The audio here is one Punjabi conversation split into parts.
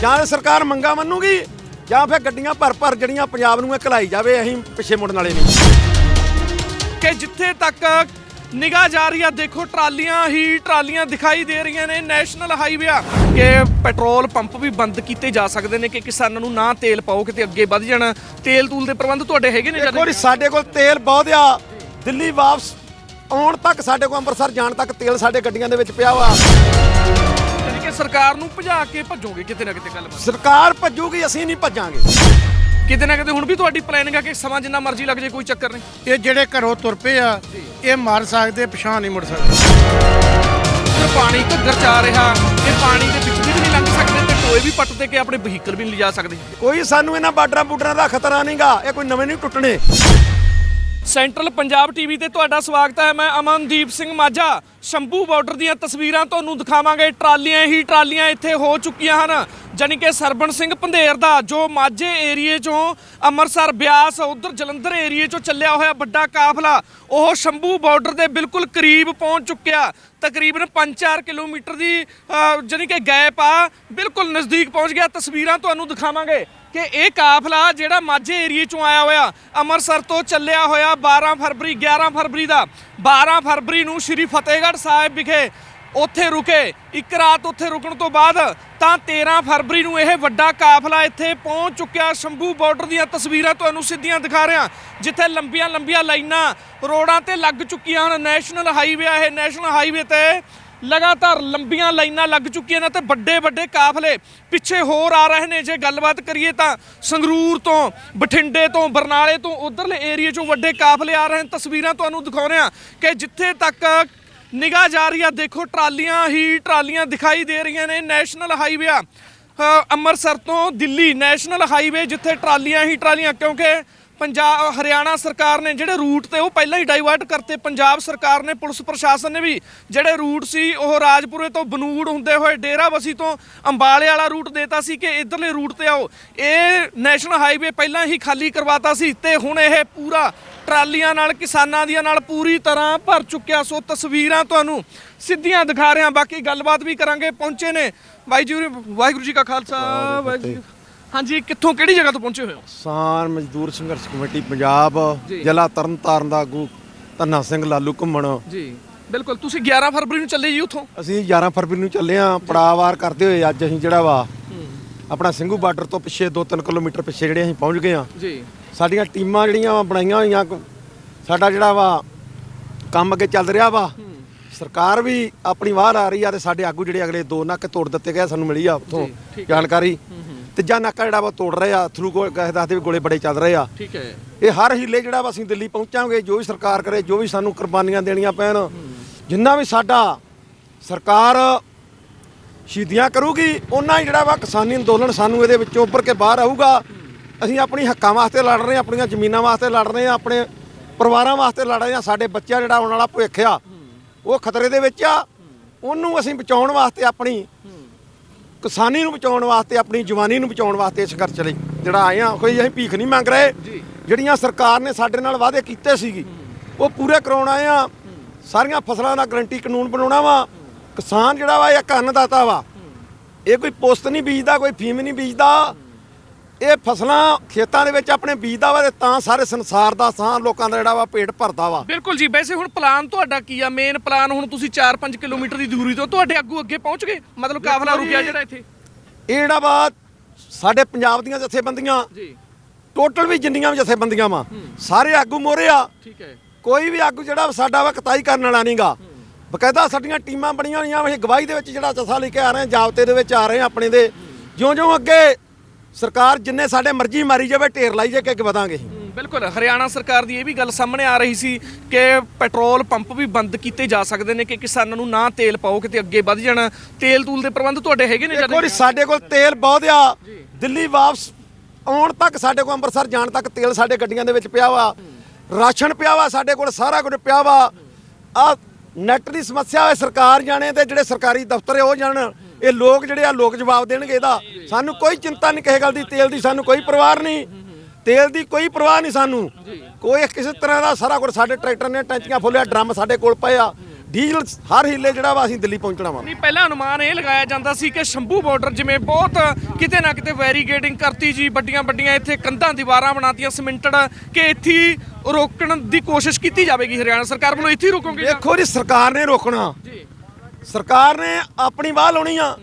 ਜਾਂ ਸਰਕਾਰ ਮੰਗਾ ਮੰਨੂਗੀ ਜਾਂ ਫਿਰ ਗੱਡੀਆਂ ਭਰ ਭਰ ਜਿਹੜੀਆਂ ਪੰਜਾਬ ਨੂੰ ਇਹ ਘਲਾਈ ਜਾਵੇ ਅਸੀਂ ਪਿੱਛੇ ਮੁੜਨ ਵਾਲੇ ਨਹੀਂ ਕਿ ਜਿੱਥੇ ਤੱਕ ਨਿਗਾਹ ਜਾ ਰਹੀ ਆ ਦੇਖੋ ਟਰਾਲੀਆਂ ਹੀ ਟਰਾਲੀਆਂ ਦਿਖਾਈ ਦੇ ਰਹੀਆਂ ਨੇ ਨੈਸ਼ਨਲ ਹਾਈਵੇ ਆ। ਕਿ ਪੈਟਰੋਲ ਪੰਪ ਵੀ ਬੰਦ ਕੀਤੇ ਜਾ ਸਕਦੇ ਨੇ ਕਿ ਕਿਸਾਨਾਂ ਨੂੰ ਨਾ ਤੇਲ ਪਾਓ ਕਿਤੇ ਅੱਗੇ ਵੱਧ ਜਾਣ। ਤੇਲ ਤੂਲ ਦੇ ਪ੍ਰਬੰਧ ਤੁਹਾਡੇ ਹੈਗੇ ਨੇ ਦੇਖੋ ਜੀ ਸਾਡੇ ਕੋਲ ਤੇਲ ਬਹੁਤ ਆ। ਦਿੱਲੀ ਵਾਪਸ ਆਉਣ ਤੱਕ ਸਾਡੇ ਕੋਲ ਅੰਮ੍ਰਿਤਸਰ ਜਾਣ ਤੱਕ ਤੇਲ ਸਾਡੇ ਗੱਡੀਆਂ ਦੇ ਵਿੱਚ ਪਿਆ ਵਾ। ਸਰਕਾਰ ਨੂੰ ਭਜਾ ਕੇ ਭੱਜੋਗੇ ਕਿਤੇ ਨਾ ਕਿਤੇ ਗੱਲ ਸਰਕਾਰ ਭੱਜੂਗੀ ਅਸੀਂ ਨਹੀਂ ਭੱਜਾਂਗੇ। ਕਿਤੇ ਨਾ ਕਿਤੇ ਹੁਣ ਵੀ ਤੁਹਾਡੀ ਪਲੈਨਿੰਗ ਆ ਕਿ ਸਮਾਂ ਜਿੰਨਾ ਮਰਜ਼ੀ ਲੱਗ ਜੇ ਕੋਈ ਚੱਕਰ ਨਹੀਂ। ਇਹ ਜਿਹੜੇ ਘਰੋਂ ਤੁਰ ਪਏ ਆ ਇਹ ਮਰ ਸਕਦੇ ਪਛਾਣ ਨਹੀਂ ਮੁੜ ਸਕਦੇ। ਤੇ ਪਾਣੀ ਘੱਗਰ ਚ ਆ ਰਿਹਾ ਇਹ ਪਾਣੀ ਦੇ ਵਿੱਚ ਵੀ ਨਹੀਂ ਲੰਘ ਸਕਦੇ ਤੇ ਟੋਏ ਵੀ ਪੱਟ ਦੇ ਕੇ ਆਪਣੇ ਵਹੀਕਲ ਵੀ ਨਹੀਂ ਲਿਜਾ ਸਕਦੇ। ਕੋਈ ਸਾਨੂੰ ਇਹਨਾਂ ਬਾਰਡਰਾਂ ਬੂਡਰਾਂ ਦਾ ਖਤਰਾ ਨਹੀਂਗਾ ਇਹ ਕੋਈ ਨਵੇਂ ਨਹੀਂ ਟੁੱਟਣੇ। ਸੈਂਟਰਲ ਪੰਜਾਬ ਟੀਵੀ ਤੇ ਤੁਹਾਡਾ ਸਵਾਗਤ ਹੈ। ਮੈਂ ਅਮਨਦੀਪ ਸਿੰਘ ਮਾਝਾ। ਸ਼ੰਭੂ ਬਾਰਡਰ ਦੀਆਂ ਤਸਵੀਰਾਂ ਤੁਹਾਨੂੰ ਦਿਖਾਵਾਂਗੇ। ਟਰਾਲੀਆਂ ਹੀ ਟਰਾਲੀਆਂ ਇੱਥੇ ਹੋ ਚੁੱਕੀਆਂ ਹਨ। ਜਾਣੀ ਕਿ ਸਰਬਣ ਸਿੰਘ ਪੰਧੇਰ ਦਾ ਜੋ ਮਾਝੇ ਏਰੀਏ ਚੋਂ ਅੰਮ੍ਰਿਤਸਰ, ਬਿਆਸ, ਉਧਰ ਜਲੰਧਰ ਏਰੀਏ ਚੋਂ ਚੱਲਿਆ ਹੋਇਆ ਵੱਡਾ ਕਾਫਲਾ, ਉਹ ਸ਼ੰਭੂ ਬਾਰਡਰ ਦੇ ਬਿਲਕੁਲ ਕਰੀਬ ਪਹੁੰਚ ਚੁੱਕਿਆ। ਤਕਰੀਬਨ 5-4 ਕਿਲੋਮੀਟਰ ਦੀ ਅਹ, ਜਾਣੀ ਕਿ ਗੈਪ ਆ ਬਿਲਕੁਲ ਨਜ਼ਦੀਕ ਪਹੁੰਚ ਗਿਆ। ਤਸਵੀਰਾਂ ਤੁਹਾਨੂੰ ਦਿਖਾਵਾਂਗੇ ਕਿ ਇਹ ਕਾਫਲਾ ਜਿਹੜਾ ਮਾਝੇ ਏਰੀਏ ਚੋਂ ਆਇਆ ਹੋਇਆ ਅੰਮ੍ਰਿਤਸਰ ਤੋਂ ਚੱਲਿਆ ਹੋਇਆ 12 ਫਰਵਰੀ 11 ਫਰਵਰੀ ਦਾ। 12 ਫਰਵਰੀ ਨੂੰ ਸ਼੍ਰੀ ਫਤਿਹਗੜ੍ਹ ਸਾਹਿਬ ਵਿਖੇ ਉੱਥੇ ਰੁਕੇ। ਇੱਕ ਰਾਤ ਉੱਥੇ ਰੁਕਣ ਤੋਂ ਬਾਅਦ ਤਾਂ 13 ਫਰਵਰੀ ਨੂੰ ਇਹ ਵੱਡਾ ਕਾਫਲਾ ਇੱਥੇ ਪਹੁੰਚ ਚੁੱਕਿਆ। ਸ਼ੰਭੂ ਬਾਰਡਰ ਦੀਆਂ ਤਸਵੀਰਾਂ ਤੁਹਾਨੂੰ ਸਿੱਧੀਆਂ ਦਿਖਾ ਰਿਹਾ। ਜਿੱਥੇ ਲੰਬੀਆਂ ਲੰਬੀਆਂ ਲਾਈਨਾਂ ਰੋਡਾਂ ਤੇ ਲੱਗ ਚੁੱਕੀਆਂ ਹਨ। ਨੈਸ਼ਨਲ ਹਾਈਵੇ ਆ ਇਹ। ਨੈਸ਼ਨਲ ਹਾਈਵੇ ਤੇ ਲਗਾਤਾਰ ਲੰਬੀਆਂ ਲਾਈਨਾਂ ਲੱਗ ਚੁੱਕੀਆਂ ਨੇ ਤੇ ਵੱਡੇ ਵੱਡੇ ਕਾਫਲੇ ਪਿੱਛੇ ਹੋਰ ਆ ਰਹੇ ਨੇ। ਜੇ ਗੱਲਬਾਤ ਕਰੀਏ ਤਾਂ ਸੰਗਰੂਰ ਤੋਂ, ਬਠਿੰਡੇ ਤੋਂ, ਬਰਨਾਲੇ ਤੋਂ, ਉਧਰਲੇ ਏਰੀਏ ਚੋਂ ਵੱਡੇ ਕਾਫਲੇ ਆ ਰਹੇ ਨੇ। ਤਸਵੀਰਾਂ ਤੁਹਾਨੂੰ ਦਿਖਾਉਂਦੇ ਆ ਕਿ ਜਿੱਥੇ ਤੱਕ ਨਿਗਾਹ ਜਾ ਰਹੀ ਆ। ਦੇਖੋ, ਟਰਾਲੀਆਂ ਹੀ ਟਰਾਲੀਆਂ ਦਿਖਾਈ ਦੇ ਰਹੀਆਂ ਨੇ। ਨੈਸ਼ਨਲ ਹਾਈਵੇ ਆ। ਅੰਮ੍ਰਿਤਸਰ ਤੋਂ ਦਿੱਲੀ ਨੈਸ਼ਨਲ ਹਾਈਵੇ, ਜਿੱਥੇ ਟਰਾਲੀਆਂ ਹੀ ਟਰਾਲੀਆਂ, ਕਿਉਂਕਿ ਪੰਜਾਬ, ਹਰਿਆਣਾ ਸਰਕਾਰ ਨੇ ਜਿਹੜੇ ਰੂਟ ਤੇ ਉਹ ਪਹਿਲਾਂ ਹੀ ਡਾਈਵਰਟ ਕਰਤੇ। ਪੰਜਾਬ ਸਰਕਾਰ ਨੇ, ਪੁਲਿਸ ਪ੍ਰਸ਼ਾਸਨ ਨੇ ਵੀ ਜਿਹੜੇ ਰੂਟ ਸੀ, ਉਹ ਰਾਜਪੁਰੇ ਤੋਂ ਬਨੂੜ ਹੁੰਦੇ ਹੋਏ ਡੇਰਾਬਸੀ ਤੋਂ ਅੰਬਾਲੇ ਵਾਲਾ ਰੂਟ ਦੇਤਾ ਸੀ ਕਿ ਇਧਰਲੇ ਰੂਟ ਤੇ ਆਓ। ਇਹ ਨੈਸ਼ਨਲ ਹਾਈਵੇ ਪਹਿਲਾਂ ਹੀ ਖਾਲੀ ਕਰਵਾਤਾ ਸੀ ਤੇ ਹੁਣ ਇਹ ਪੂਰਾ ਟਰਾਲੀਆਂ ਨਾਲ ਕਿਸਾਨਾਂ ਦੀਆਂ ਨਾਲ ਪੂਰੀ ਤਰ੍ਹਾਂ ਭਰ ਚੁੱਕਿਆ। ਸੋ ਤਸਵੀਰਾਂ ਤੁਹਾਨੂੰ ਸਿੱਧੀਆਂ ਦਿਖਾ ਰਿਹਾ ਬਾਕੀ ਗੱਲਬਾਤ ਵੀ ਕਰਾਂਗੇ। ਪਹੁੰਚੇ ਨੇ ਬਾਈ ਜੀ ਵਾਹਿਗੁਰੂ ਜੀ ਕਾ ਖਾਲਸਾ ਵਾਹਿਗੁਰੂ ਹਾਂਜੀ ਕਿੱਥੋਂ ਕਿਹੜੀ ਜਗ੍ਹਾ ਤੋਂ ਪਹੁੰਚੇ ਹੋਏ ਹੋ? ਕਿਸਾਨ ਮਜ਼ਦੂਰ ਸੰਘਰਸ਼ ਕਮੇਟੀ ਪੰਜਾਬ। ਜੀ। ਜ਼ਿਲ੍ਹਾ ਤਰਨਤਾਰਨ ਦਾ ਆਗੂ ਧੰਨਾ ਸਿੰਘ ਲਾਲੂ ਘੁੰਮਣ। ਜੀ ਬਿਲਕੁਲ। ਤੁਸੀਂ 11 ਫਰਵਰੀ ਨੂੰ ਚੱਲੇ ਜੀ ਉੱਥੋਂ? ਅਸੀਂ 11 ਫਰਵਰੀ ਨੂੰ ਚੱਲੇ ਆ ਪੜਾਵਾਰ ਕਰਦੇ ਹੋਏ ਅੱਜ ਅਸੀਂ ਜਿਹੜਾ ਵਾ ਆਪਣਾ ਸਿੰਘੂ ਬਾਰਡਰ ਤੋਂ ਪਿੱਛੇ 2-3 ਕਿਲੋਮੀਟਰ ਪਿੱਛੇ ਜਿਹੜੇ ਅਸੀਂ ਪਹੁੰਚ ਗਏ ਆ ਜੀ। ਸਾਡੀਆਂ ਟੀਮਾਂ ਜਿਹੜੀਆਂ ਵਾ ਬਣਾਈਆਂ ਹੋਈਆਂ ਸਾਡਾ ਜਿਹੜਾ ਵਾ ਕੰਮ ਅੱਗੇ ਚੱਲ ਰਿਹਾ ਵਾ ਸਰਕਾਰ ਵੀ ਆਪਣੀ ਵਾਹ ਲਾ ਰਹੀ ਆ ਤੇ ਸਾਡੇ ਆਗੂ ਜਿਹੜੇ ਅਗਲੇ ਦੋ ਨੱਕ ਤੋੜ ਦਿੱਤੇ ਗਏ ਸਾਨੂੰ ਮਿਲੀ ਆ ਉੱਥੋਂ ਜਾਣਕਾਰੀ। ਤੀਜਾ ਨੱਕਾ ਜਿਹੜਾ ਵਾ ਤੋੜ ਰਹੇ ਆ ਥਰੂ ਗਏ ਦੱਸਦੇ ਵੀ ਗੋਲੇ ਬੜੇ ਚੱਲ ਰਹੇ ਆ। ਠੀਕ ਹੈ। ਇਹ ਹਰ ਹੀਲੇ ਜਿਹੜਾ ਵਾ ਅਸੀਂ ਦਿੱਲੀ ਪਹੁੰਚਾਂਗੇ ਜੋ ਵੀ ਸਰਕਾਰ ਕਰੇ ਜੋ ਵੀ ਸਾਨੂੰ ਕੁਰਬਾਨੀਆਂ ਦੇਣੀਆਂ ਪੈਣ ਜਿੰਨਾ ਵੀ ਸਾਡਾ ਸਰਕਾਰ ਸ਼ਹੀਦੀਆਂ ਕਰੂਗੀ ਉਹਨਾਂ ਹੀ ਜਿਹੜਾ ਵਾ ਕਿਸਾਨੀ ਅੰਦੋਲਨ ਸਾਨੂੰ ਇਹਦੇ ਵਿੱਚੋਂ ਉੱਭਰ ਕੇ ਬਾਹਰ ਆਊਗਾ। ਅਸੀਂ ਆਪਣੀ ਹੱਕਾਂ ਵਾਸਤੇ ਲੜ ਰਹੇ ਹਾਂ ਆਪਣੀਆਂ ਜ਼ਮੀਨਾਂ ਵਾਸਤੇ ਲੜ ਰਹੇ ਹਾਂ ਆਪਣੇ ਪਰਿਵਾਰਾਂ ਵਾਸਤੇ ਲੜ ਰਹੇ ਹਾਂ ਸਾਡੇ ਬੱਚਾ ਜਿਹੜਾ ਆਉਣ ਵਾਲਾ ਭਵਿੱਖ ਆ ਉਹ ਖਤਰੇ ਦੇ ਵਿੱਚ ਆ। ਉਹਨੂੰ ਅਸੀਂ ਬਚਾਉਣ ਵਾਸਤੇ ਆਪਣੀ ਕਿਸਾਨੀ ਨੂੰ ਬਚਾਉਣ ਵਾਸਤੇ ਆਪਣੀ ਜਵਾਨੀ ਨੂੰ ਬਚਾਉਣ ਵਾਸਤੇ ਇਸ ਸੰਘਰਸ਼ ਲਈ ਜਿਹੜਾ ਆਏ ਆ ਕੋਈ ਅਸੀਂ ਭੀਖ ਨਹੀਂ ਮੰਗ ਰਹੇ। ਜਿਹੜੀਆਂ ਸਰਕਾਰ ਨੇ ਸਾਡੇ ਨਾਲ ਵਾਅਦੇ ਕੀਤੇ ਸੀਗੇ ਉਹ ਪੂਰੇ ਕਰਾਉਣ ਆਏ ਆ ਸਾਰੀਆਂ ਫਸਲਾਂ ਦਾ ਗਰੰਟੀ ਕਾਨੂੰਨ ਬਣਾਉਣਾ ਵਾ। ਕਿਸਾਨ ਜਿਹੜਾ ਵਾ ਇਹ ਇੱਕ ਅੰਨਦਾਤਾ ਵਾ। ਇਹ ਕੋਈ ਪੁਸਤ ਨਹੀਂ ਬੀਜਦਾ ਕੋਈ ਫੀਮ ਨਹੀਂ ਬੀਜਦਾ। ਇਹ ਫਸਲਾਂ ਖੇਤਾਂ ਦੇ ਵਿੱਚ ਆਪਣੇ ਬੀਜਦਾ ਵਾ ਤੇ ਤਾਂ ਸਾਰੇ ਸੰਸਾਰ ਦਾ ਸਾਹ ਲੋਕਾਂ ਦਾ ਜਿਹੜਾ ਵਾ ਪੇਟ ਭਰਦਾ ਵਾ। ਬਿਲਕੁਲ ਜੀ ਵੈਸੇ ਹੁਣ ਪਲਾਨ ਤੁਹਾਡਾ ਕੀ ਆ? ਮੇਨ ਪਲਾਨ ਹੁਣ ਤੁਸੀਂ 4-5 ਕਿਲੋਮੀਟਰ ਦੀ ਦੂਰੀ ਤੋਂ ਤੁਹਾਡੇ ਅੱਗੂ ਅੱਗੇ ਪਹੁੰਚ ਗਏ? ਮਤਲਬ ਕਾਫਲਾ ਰੁਕਿਆ ਜਿਹੜਾ ਇੱਥੇ? ਇਹ ਜਿਹੜਾ ਵਾ ਸਾਡੇ ਪੰਜਾਬ ਦੀਆਂ ਜਥੇਬੰਦੀਆਂ ਜੀ। ਟੋਟਲ ਵੀ ਜਿੰਨੀਆਂ ਵੀ ਜਥੇਬੰਦੀਆਂ ਵਾ ਸਾਰੇ ਆਗੂ ਮੋਰੇ ਆ। ਠੀਕ ਹੈ। ਕੋਈ ਵੀ ਆਗੂ ਜਿਹੜਾ ਸਾਡਾ ਵਾ ਕਤਾਈ ਕਰਨ ਵਾਲਾ ਨਹੀਂਗਾ ਬਕਾਇਦਾ ਸਾਡੀਆਂ ਟੀਮਾਂ ਬਣੀਆਂ ਹੋਈਆਂ ਵਾ, ਅਸੀਂ ਗਵਾਹੀ ਦੇ ਵਿੱਚ ਜਿਹੜਾ ਜਥਾ ਲੈ ਕੇ ਆ ਰਹੇ ਹਾਂ ਜਾਬਤੇ ਦੇ ਵਿੱਚ ਆ ਰਹੇ ਆਪਣੇ ਦੇ। ਜਿਉਂ-ਜਿਉਂ ਅੱਗੇ ਸਰਕਾਰ ਜਿੰਨੇ ਸਾਡੇ ਮਰਜ਼ੀ ਮਾਰੀ ਜਾਵੇ ਢੇਰ ਲਾਈ ਜੇ ਕਿ ਅੱਗੇ ਵਧਾਂਗੇ। ਬਿਲਕੁਲ। ਹਰਿਆਣਾ ਸਰਕਾਰ ਦੀ ਇਹ ਵੀ ਗੱਲ ਸਾਹਮਣੇ ਆ ਰਹੀ ਸੀ ਕਿ ਪੈਟਰੋਲ ਪੰਪ ਵੀ ਬੰਦ ਕੀਤੇ ਜਾ ਸਕਦੇ ਨੇ ਕਿ ਕਿਸਾਨਾਂ ਨੂੰ ਨਾ ਤੇਲ ਪਾਓ ਕਿਤੇ ਅੱਗੇ ਵੱਧ ਜਾਣ। ਤੇਲ ਤੂਲ ਦੇ ਪ੍ਰਬੰਧ ਤੁਹਾਡੇ ਹੈਗੇ ਨੇ ਦੇਖੋ ਜੀ ਸਾਡੇ ਕੋਲ ਤੇਲ ਬਹੁਤ ਆ। ਦਿੱਲੀ ਵਾਪਸ ਆਉਣ ਤੱਕ ਸਾਡੇ ਕੋਲ ਅੰਮ੍ਰਿਤਸਰ ਜਾਣ ਤੱਕ ਤੇਲ ਸਾਡੇ ਗੱਡੀਆਂ ਦੇ ਵਿੱਚ ਪਿਆ ਵਾ। ਰਾਸ਼ਨ ਪਿਆ ਵਾ ਸਾਡੇ ਕੋਲ ਸਾਰਾ ਕੁਝ ਪਿਆ ਵਾ। ਆ ਨੈਟ ਦੀ ਸਮੱਸਿਆ ਹੈ ਸਰਕਾਰ ਜਾਣੇ ਤੇ ਜਿਹੜੇ ਸਰਕਾਰੀ ਦਫ਼ਤਰ ਹੈ ਉਹ ਜਾਣਨ। ਇਹ ਲੋਕ ਜਿਹੜੇ ਆ ਲੋਕ ਜਵਾਬ ਦੇਣਗੇ ਇਹਦਾ। ਸਾਨੂੰ ਕੋਈ ਚਿੰਤਾ ਨਹੀਂ ਕਿਸੇ ਗੱਲ ਦੀ ਤੇਲ ਦੀ ਸਾਨੂੰ ਕੋਈ ਪਰਵਾਹ ਨਹੀਂ। ਤੇਲ ਦੀ ਕੋਈ ਪਰਵਾਹ ਨਹੀਂ ਸਾਨੂੰ। ਕੋਈ ਕਿਸੇ ਤਰ੍ਹਾਂ ਦਾ ਸਾਰਾ ਕੁਝ ਸਾਡੇ ਟਰੈਕਟਰ ਨੇ ਟੈਂਕੀਆਂ ਫੁੱਲਿਆ ਡਰਮ ਸਾਡੇ ਕੋਲ ਪਏ ਆ। ਡੀਜ਼ਲ ਹਰ ਹੀਲੇ ਜਿਹੜਾ ਵਾ ਅਸੀਂ ਦਿੱਲੀ ਪਹੁੰਚਣਾ ਵਾ। ਨਹੀਂ ਪਹਿਲਾਂ ਅਨੁਮਾਨ ਇਹ ਲਗਾਇਆ ਜਾਂਦਾ ਸੀ ਕਿ ਸ਼ੰਭੂ ਬਾਰਡਰ ਜਿਵੇਂ ਬਹੁਤ ਕਿਤੇ ਨਾ ਕਿਤੇ ਵੈਰੀਗੇਟਿੰਗ ਕਰਤੀ ਜੀ ਵੱਡੀਆਂ ਵੱਡੀਆਂ ਇੱਥੇ ਕੰਧਾਂ ਦੀਵਾਰਾਂ ਬਣਾਤੀਆਂ ਸਿਮੈਂਟਡ ਕਿ ਇੱਥੇ ਰੋਕਣ ਦੀ ਕੋਸ਼ਿਸ਼ ਕੀਤੀ ਜਾਵੇਗੀ ਹਰਿਆਣਾ ਸਰਕਾਰ ਵੱਲੋਂ। ਇੱਥੇ ਰੋਕੋਗੇ ਦੇਖੋ ਜੀ ਸਰਕਾਰ ਨੇ ਰੋਕਣਾ। ਜੀ। ਸਰਕਾਰ ਨੇ ਆਪਣੀ ਵਾਹ ਲਾਉਣੀ ਆ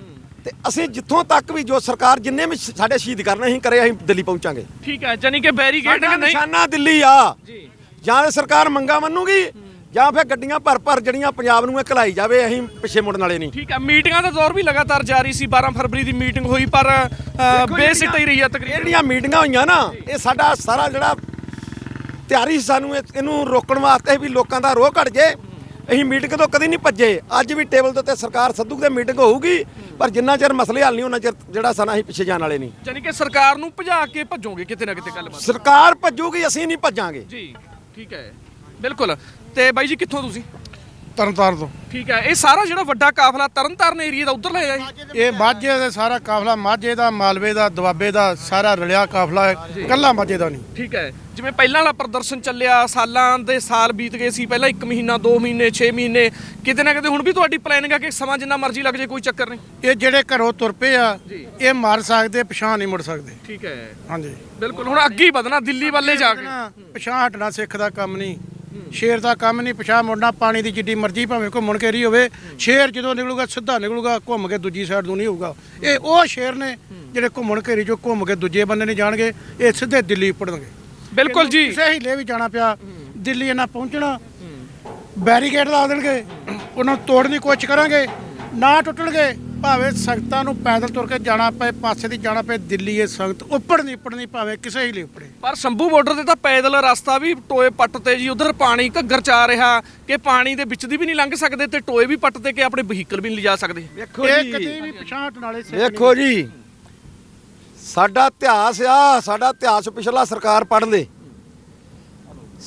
ਤੇ ਅਸੀਂ ਜਿੱਥੋਂ ਤੱਕ ਵੀ ਜੋ ਸਰਕਾਰ ਜਿੰਨੇ ਵੀ ਸਾਡੇ ਸ਼ਹੀਦ ਕਰਨੇ ਅਸੀਂ ਕਰੇ ਅਸੀਂ ਦਿੱਲੀ ਪਹੁੰਚਾਂਗੇ। ਠੀਕ ਹੈ ਜਾਨੀ ਕਿ ਸਾਡਾ ਨਹੀਂ ਨਿਸ਼ਾਨਾ ਦਿੱਲੀ ਆ। ਜੀ। ਜਾਂ ਸਰਕਾਰ ਮੰਗਾ ਮੰਨੂਗੀ ਜਾਂ ਫਿਰ ਗੱਡੀਆਂ ਭਰ ਭਰ ਜਿਹੜੀਆਂ ਪੰਜਾਬ ਨੂੰ ਇਹ ਘਲਾਈ ਜਾਵੇ ਅਸੀਂ ਪਿੱਛੇ ਮੁੜਨ ਵਾਲੇ ਨਹੀਂ। ਠੀਕ ਹੈ ਮੀਟਿੰਗਾਂ ਦਾ ਦੌਰ ਵੀ ਲਗਾਤਾਰ ਜਾਰੀ ਸੀ 12 ਫਰਵਰੀ ਦੀ ਮੀਟਿੰਗ ਹੋਈ ਪਰ ਬੇਸਿੱਟ ਹੀ ਰਹੀ ਆ ਤਕਰੀਬਨ। ਜਿਹੜੀਆਂ ਮੀਟਿੰਗਾਂ ਹੋਈਆਂ ਨਾ ਇਹ ਸਾਡਾ ਸਾਰਾ ਜਿਹੜਾ ਤਿਆਰੀ ਸਾਨੂੰ ਇਹ- ਇਹਨੂੰ ਰੋਕਣ ਵਾਸਤੇ ਵੀ ਲੋਕਾਂ ਦਾ ਰੋਹ ਘਟ ਜੇ। ਅਸੀਂ ਮੀਟਿੰਗ ਤੋਂ ਕਦੀ ਨਹੀਂ ਭੱਜੇ। ਅੱਜ ਵੀ ਟੇਬਲ ਦੇ ਉੱਤੇ ਸਰਕਾਰ ਸੱਦੂ ਤੇ ਮੀਟਿੰਗ ਹੋਊਗੀ ਪਰ ਜਿੰਨਾ ਚਿਰ ਮਸਲੇ ਹੱਲ ਨਹੀਂ ਉਹਨਾਂ ਚਿਰ ਜਿਹੜਾ ਸਾਨਾ ਅਸੀਂ ਪਿੱਛੇ ਜਾਣ ਵਾਲੇ ਨਹੀਂ। ਜਾਨੀ ਕਿ ਸਰਕਾਰ ਨੂੰ ਭਜਾ ਕੇ ਭੱਜੋਗੇ ਕਿਤੇ ਨਾ ਕਿਤੇ ਗੱਲਬਾਤ? ਸਰਕਾਰ ਭੱਜੂਗੀ ਅਸੀਂ ਨਹੀਂ ਭੱਜਾਂਗੇ। ਜੀ ਠੀਕ ਹੈ। ਬਿਲਕੁਲ। ਤੇ ਬਾਈ ਜੀ ਕਿੱਥੋਂ ਤੁਸੀਂ? ਤਰਨਤਾਰਨ ਤੋਂ। ਠੀਕ ਹੈ ਇਹ ਸਾਰਾ ਜਿਹੜਾ ਵੱਡਾ ਕਾਫਲਾ ਤਰਨਤਾਰਨ ਏਰੀਆ ਦਾ ਉਧਰ ਲੈ ਆ ਜੀ ਇਹ ਮਾਝੇ ਦਾ ਸਾਰਾ ਕਾਫਲਾ ਮਾਝੇ ਦਾ ਮਾਲਵੇ ਦਾ ਦੁਆਬੇ ਦਾ ਸਾਰਾ ਰਲਿਆ ਕਾਫਲਾ ਹੈ। ਕੱਲਾ ਮਾਝੇ ਦਾ ਨਹੀਂ। ਠੀਕ ਹੈ ਜਿਵੇਂ ਪਹਿਲਾਂ ਵਾਲਾ ਪ੍ਰਦਰਸ਼ਨ ਚੱਲਿਆ ਸਾਲਾਂ ਦੇ ਸਾਲ ਬੀਤ ਗਏ ਸੀ ਪਹਿਲਾਂ 1 ਮਹੀਨਾ 2 ਮਹੀਨੇ 6 ਮਹੀਨੇ ਕਿਤੇ ਨਾ ਕਿਤੇ ਹੁਣ ਵੀ ਤੁਹਾਡੀ ਪਲੈਨਿੰਗ ਆ ਕਿ ਸਮਾਂ ਜਿੰਨਾ ਮਰਜ਼ੀ ਲੱਗ ਜੇ ਕੋਈ ਚੱਕਰ ਨਹੀਂ। ਇਹ ਜਿਹੜੇ ਘਰੋਂ ਤੁਰ ਪਏ ਆ। ਇਹ ਮਰ ਸਕਦੇ ਪਛਾਣ ਨਹੀਂ ਮੁੜ ਸਕਦੇ। ਠੀਕ ਹੈ। ਹਾਂਜੀ। ਬਿਲਕੁਲ ਹੁਣ ਅੱਗੇ ਹੀ ਵਧਣਾ ਦਿੱਲੀ ਵੱਲੇ ਜਾ ਕੇ। ਪਛਾਣ ਹਟਣਾ ਸਿੱਖ ਦਾ ਕੰਮ ਨਹੀਂ। ਸ਼ੇਰ ਦਾ ਕੰਮ ਨਹੀਂ ਪਛਾਣ ਮੁੜਨਾ ਪਾਣੀ ਦੀ ਜਿੱਡੀ ਮਰਜ਼ੀ ਭਾਵੇਂ ਘੁੰਮਣ ਘੇਰੀ ਹੋਵੇ। ਸ਼ੇਰ ਜਦੋਂ ਨਿਕਲੂਗਾ ਸਿੱਧਾ ਨਿਕਲੂਗਾ ਘੁੰਮ ਕੇ ਦੂਜੀ ਸਾਈਡ ਨੂੰ ਨਹੀਂ ਹੋਊਗਾ। ਇਹ ਉਹ ਸ਼ੇਰ ਨੇ ਜਿਹੜੇ ਘੁੰਮਣ ਘੇਰੀ ਚੋਂ ਘੁੰਮ ਕੇ ਦੂਜੇ ਬੰਨੇ ਨਹੀਂ ਜਾਣਗੇ ਇਹ ਸਿੱਧੇ ਦਿੱਲੀ ਪੜਨਗੇ ਬਿਲਕੁਲ ਜੀ। ਕਿਸੇ ਹੀਲੇ ਵੀ ਜਾਣਾ ਪਿਆ। ਦਿੱਲੀ ਇਹਨਾਂ ਪਹੁੰਚਣਾ ਬੈਰੀਕੇਡ ਲਾ ਦੇਣਗੇ। ਉਹਨਾਂ ਨੂੰ ਤੋੜਨ ਦੀ ਕੋਸ਼ਿਸ਼ ਕਰਾਂਗੇ। ਨਾ ਟੁੱਟਣਗੇ। ਭਾਵੇਂ ਸੰਗਤਾਂ ਨੂੰ ਪੈਦਲ ਤੁਰ ਕੇ ਜਾਣਾ ਪਏ ਪਾਸੇ ਦੀ ਜਾਣਾ ਪਏ ਦਿੱਲੀ ਇਹ ਸੰਗਤ ਉੱਪੜ ਨਹੀਂ ਉੱਪੜਨੀ ਭਾਵੇਂ ਕਿਸੇ ਹੀਲੇ ਉੱਪੜੇ ਪਰ ਸ਼ੰਭੂ ਬਾਰਡਰ ਤੇ ਤਾਂ ਪੈਦਲ ਰਸਤਾ ਵੀ ਟੋਏ ਪੱਟ ਤੇ ਜੀ ਉਧਰ ਪਾਣੀ ਘੱਗਰ ਚ ਆ ਰਿਹਾ ਕਿ ਪਾਣੀ ਦੇ ਵਿੱਚ ਦੀ ਵੀ ਨਹੀਂ ਲੰਘ ਸਕਦੇ ਤੇ ਟੋਏ ਵੀ ਪੱਟ ਤੇ ਕਿ ਆਪਣੇ ਵਹੀਕਲ ਵੀ ਨਹੀਂ ਲਿਜਾ ਸਕਦੇ। ਵੇਖੋ ਇਹ ਕਦੀ ਵੀ ਪਛਾਣ ਹਟਣ ਵਾਲੇ ਸਿੱਖ ਨਹੀਂ। ਵੇਖੋ ਜੀ। ਸਾਡਾ ਇਤਿਹਾਸ ਆ ਸਾਡਾ ਇਤਿਹਾਸ ਪਿਛਲਾ ਸਰਕਾਰ ਪੜ੍ਹ ਲੇ।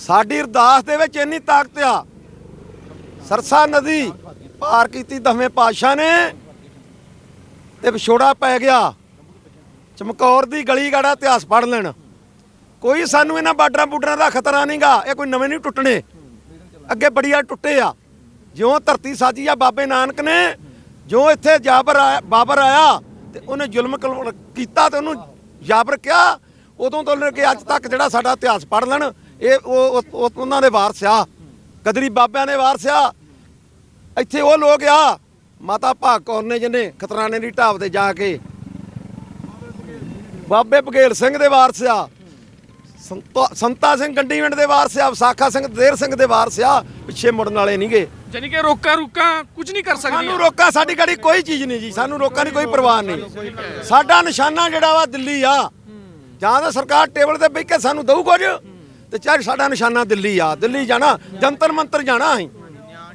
ਸਾਡੀ ਅਰਦਾਸ ਦੇ ਵਿੱਚ ਇੰਨੀ ਤਾਕਤ ਆ। ਸਰਸਾ ਨਦੀ ਪਾਰ ਕੀਤੀ ਦਸਵੇਂ ਪਾਤਸ਼ਾਹ ਨੇ। ਤੇ ਵਿਛੋੜਾ ਪੈ ਗਿਆ। ਚਮਕੌਰ ਦੀ ਗਲੀ ਗਾੜਾ ਇਤਿਹਾਸ ਪੜ੍ਹ ਲੈਣ। ਕੋਈ ਸਾਨੂੰ ਇਹਨਾਂ ਬਾਰਡਰਾਂ ਬੂਡਰਾਂ ਦਾ ਖਤਰਾ ਨਹੀਂਗਾ, ਇਹ ਕੋਈ ਨਵੇਂ ਨਹੀਂ ਟੁੱਟਣੇ। ਅੱਗੇ ਬੜੀਆ ਟੁੱਟੇ ਆ। ਜਿਉਂ ਧਰਤੀ ਸਾਜੀ ਆ ਬਾਬੇ ਨਾਨਕ ਨੇ ਜੋ ਇੱਥੇ ਜਾਬਰ ਆਇਆ, ਬਾਬਰ ਆਇਆ, ਤੇ ਉਹਨੇ ਜ਼ੁਲਮ ਕਲ- ਕੀਤਾ ਤੇ ਉਹਨੂੰ ਜਾਬਰ ਕਿਹਾ। ਉਦੋਂ ਤੋਂ ਲੈ ਕੇ ਅੱਜ ਤੱਕ ਜਿਹੜਾ ਸਾਡਾ ਇਤਿਹਾਸ ਪੜ੍ਹ ਲੈਣ, ਇਹ ਉਹਨਾਂ ਦੇ ਵਾਰਸ ਆ। ਕਦਰੀ ਬਾਬਿਆਂ ਦੇ ਵਾਰਸ ਆ। ਇੱਥੇ ਉਹ ਲੋਕ ਆ ਮਾਤਾ ਭਾਗ ਕੌਰ ਨੇ ਜਿਹਨੇ ਖਤਰਾਣੇ ਦੀ ਢਾਬ ਤੇ ਜਾ ਕੇ ਬਾਬੇ ਬਘੇਲ ਸਿੰਘ ਦੇ ਵਾਰਸ ਆ। ਸੰਤਾ- ਸੰਤਾ ਸਿੰਘ ਗੰਡੀਵਿੰਡ ਦੇ ਵਾਰਸ ਆ ਵਿਸਾਖਾ ਸਿੰਘ ਦੇਰ ਸਿੰਘ ਦੇ ਵਾਰਸ ਆ ਪਿੱਛੇ ਮੁੜਨ ਵਾਲੇ ਨਹੀਂਗੇ ਜਾਨੀ ਕਿ ਰੋਕਾਂ ਰੁਕਾਂ ਕੁਝ ਨਹੀਂ ਕਰ ਸਾਨੂੰ ਸਕਦੀਆਂ ਰੋਕਾ ਸਾਡੀ ਗਾੜੀ ਕੋਈ ਚੀਜ਼ ਨਹੀਂ ਜੀ ਸਾਨੂੰ ਰੋਕਾਂ ਦੀ ਕੋਈ ਪਰਵਾਹ ਨਹੀਂ। ਸਾਡਾ ਨਿਸ਼ਾਨਾ ਜਿਹੜਾ ਵਾ ਦਿੱਲੀ ਆ। ਜਾਂ ਤਾਂ ਸਰਕਾਰ ਟੇਬਲ ਤੇ ਬਹਿ ਕੇ ਸਾਨੂੰ ਦਊ ਕੁਝ ਤੇ ਚਾਹੇ ਸਾਡਾ ਨਿਸ਼ਾਨਾ ਦਿੱਲੀ ਆ। ਦਿੱਲੀ ਜਾਣਾ ਜੰਤਰ ਮੰਤਰ ਜਾਣਾ ਅਸੀਂ।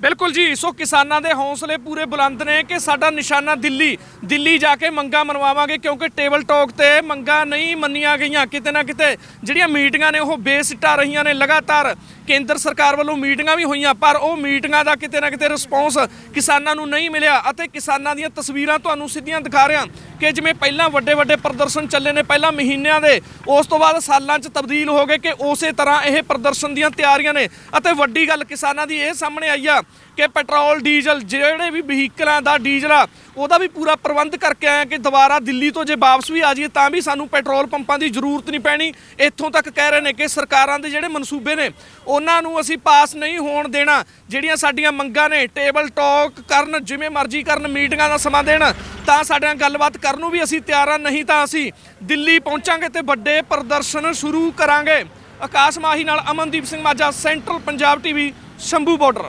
ਬਿਲਕੁਲ ਜੀ, ਸੋ ਕਿਸਾਨਾਂ ਦੇ ਹੌਸਲੇ ਪੂਰੇ ਬੁਲੰਦ ਨੇ ਕਿ ਸਾਡਾ ਨਿਸ਼ਾਨਾ ਦਿੱਲੀ ਦਿੱਲੀ ਜਾ ਕੇ ਮੰਗਾਂ ਮਨਵਾਵਾਂਗੇ ਕਿਉਂਕਿ ਟੇਬਲ ਟਾਕ ਤੇ ਮੰਗਾਂ ਨਹੀਂ ਮੰਨੀਆਂ ਗਈਆਂ। ਕਿਤੇ ਨਾ ਕਿਤੇ ਜਿਹੜੀਆਂ ਮੀਟਿੰਗਾਂ ਨੇ ਉਹ ਬੇਸਿੱਟਾ ਰਹੀਆਂ ਨੇ। ਲਗਾਤਾਰ ਕੇਂਦਰ ਸਰਕਾਰ ਵੱਲੋਂ ਮੀਟਿੰਗਾਂ ਵੀ ਹੋਈਆਂ, ਪਰ ਉਹ ਮੀਟਿੰਗਾਂ ਦਾ ਕਿਤੇ ਨਾ ਕਿਤੇ ਰਿਸਪੌਂਸ ਕਿਸਾਨਾਂ ਨੂੰ ਨਹੀਂ ਮਿਲਿਆ ਅਤੇ ਕਿਸਾਨਾਂ ਦੀਆਂ ਤਸਵੀਰਾਂ ਤੁਹਾਨੂੰ ਸਿੱਧੀਆਂ ਦਿਖਾ ਰਿਹਾ ਕਿ ਜਿਵੇਂ ਪਹਿਲਾਂ ਵੱਡੇ ਵੱਡੇ ਪ੍ਰਦਰਸ਼ਨ ਚੱਲੇ ਨੇ, ਪਹਿਲਾਂ ਮਹੀਨਿਆਂ ਦੇ, ਉਸ ਤੋਂ ਬਾਅਦ ਸਾਲਾਂ 'ਚ ਤਬਦੀਲ ਹੋ ਗਏ ਕਿ ਉਸੇ ਤਰ੍ਹਾਂ ਇਹ ਪ੍ਰਦਰਸ਼ਨ ਦੀਆਂ ਤਿਆਰੀਆਂ ਨੇ। ਅਤੇ ਵੱਡੀ ਗੱਲ ਕਿਸਾਨਾਂ ਦੀ ਇਹ ਸਾਹਮਣੇ ਆਈ ਆ ਕਿ ਪੈਟਰੋਲ, ਡੀਜ਼ਲ ਜਿਹੜੇ ਵੀ ਵਹੀਕਲਾਂ ਦਾ ਡੀਜ਼ਲ ਆ, ਉਹਦਾ ਵੀ ਪੂਰਾ ਪ੍ਰਬੰਧ ਕਰਕੇ ਆਇਆ ਕਿ ਦੁਬਾਰਾ ਦਿੱਲੀ ਤੋਂ ਜੇ ਵਾਪਸ ਵੀ ਆ ਜਾਈਏ ਤਾਂ ਵੀ ਸਾਨੂੰ ਪੈਟਰੋਲ ਪੰਪਾਂ ਦੀ ਜ਼ਰੂਰਤ ਨਹੀਂ ਪੈਣੀ। ਇੱਥੋਂ ਤੱਕ ਕਹਿ ਰਹੇ ਨੇ ਕਿ ਸਰਕਾਰਾਂ ਦੇ ਜਿਹੜੇ ਮਨਸੂਬੇ ਨੇ, ਉਹਨਾਂ ਨੂੰ ਅਸੀਂ ਪਾਸ ਨਹੀਂ ਹੋਣ ਦੇਣਾ। ਜਿਹੜੀਆਂ ਸਾਡੀਆਂ ਮੰਗਾਂ ਨੇ, ਟੇਬਲ ਟਾਕ ਕਰਨ, ਜਿਵੇਂ ਮਰਜ਼ੀ ਕਰਨ, ਮੀਟਿੰਗਾਂ ਦਾ ਸਮਾਂ ਦੇਣ, ਤਾਂ ਸਾਡੇ ਨਾਲ ਗੱਲਬਾਤ ਕਰਨ ਨੂੰ ਵੀ ਅਸੀਂ ਤਿਆਰ ਹਾਂ ਨਹੀਂ ਤਾਂ ਅਸੀਂ ਦਿੱਲੀ ਪਹੁੰਚਾਂਗੇ ਤੇ ਵੱਡੇ ਪ੍ਰਦਰਸ਼ਨ ਸ਼ੁਰੂ ਕਰਾਂਗੇ। ਆਕਾਸ਼ ਮਾਹੀ ਨਾਲ Amandeep Singh Majha, central Punjab TV, Shambhu border.